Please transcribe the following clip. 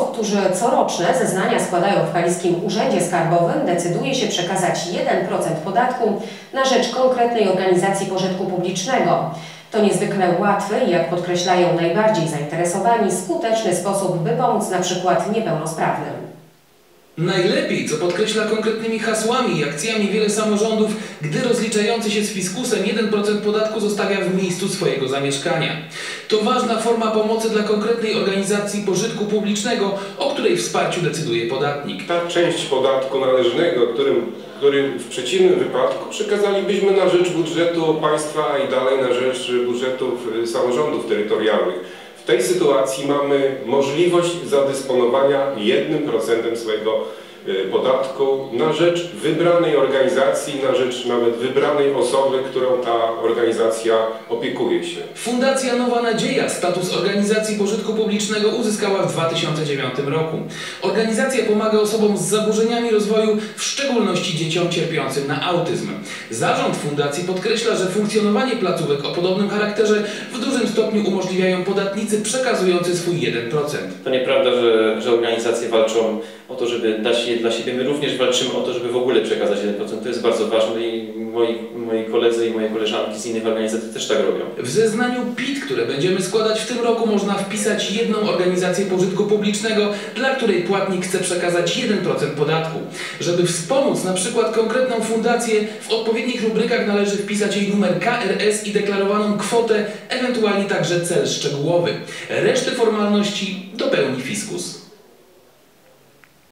Którzy coroczne zeznania składają w Kaliskim Urzędzie Skarbowym, decyduje się przekazać 1% podatku na rzecz konkretnej organizacji pożytku publicznego. To niezwykle łatwy i, jak podkreślają najbardziej zainteresowani, skuteczny sposób, by pomóc na przykład niepełnosprawnym. Najlepiej, co podkreśla konkretnymi hasłami i akcjami wiele samorządów, gdy rozliczający się z fiskusem 1% podatku zostawia w miejscu swojego zamieszkania. To ważna forma pomocy dla konkretnej organizacji pożytku publicznego, o której wsparciu decyduje podatnik. Ta część podatku należnego, którym, który w przeciwnym wypadku przekazalibyśmy na rzecz budżetu państwa i dalej na rzecz budżetów y, samorządów terytorialnych. W tej sytuacji mamy możliwość zadysponowania 1% swojego podatku na rzecz wybranej organizacji, na rzecz nawet wybranej osoby, którą ta organizacja opiekuje się. Fundacja Nowa Nadzieja status organizacji pożytku publicznego uzyskała w 2009 roku. Organizacja pomaga osobom z zaburzeniami rozwoju, w szczególności dzieciom cierpiącym na autyzm. Zarząd fundacji podkreśla, że funkcjonowanie placówek o podobnym charakterze w dużym stopniu umożliwiają podatnicy przekazujący swój 1%. To nieprawda, że, że organizacje walczą o to, żeby dać dla siebie. My również walczymy o to, żeby w ogóle przekazać 1%. To jest bardzo ważne i moi, moi koledzy i moje koleżanki z innych organizacji też tak robią. W zeznaniu PIT, które będziemy składać w tym roku, można wpisać jedną organizację pożytku publicznego, dla której płatnik chce przekazać 1% podatku. Żeby wspomóc na przykład konkretną fundację, w odpowiednich rubrykach należy wpisać jej numer KRS i deklarowaną kwotę, ewentualnie także cel szczegółowy. Resztę formalności dopełni fiskus.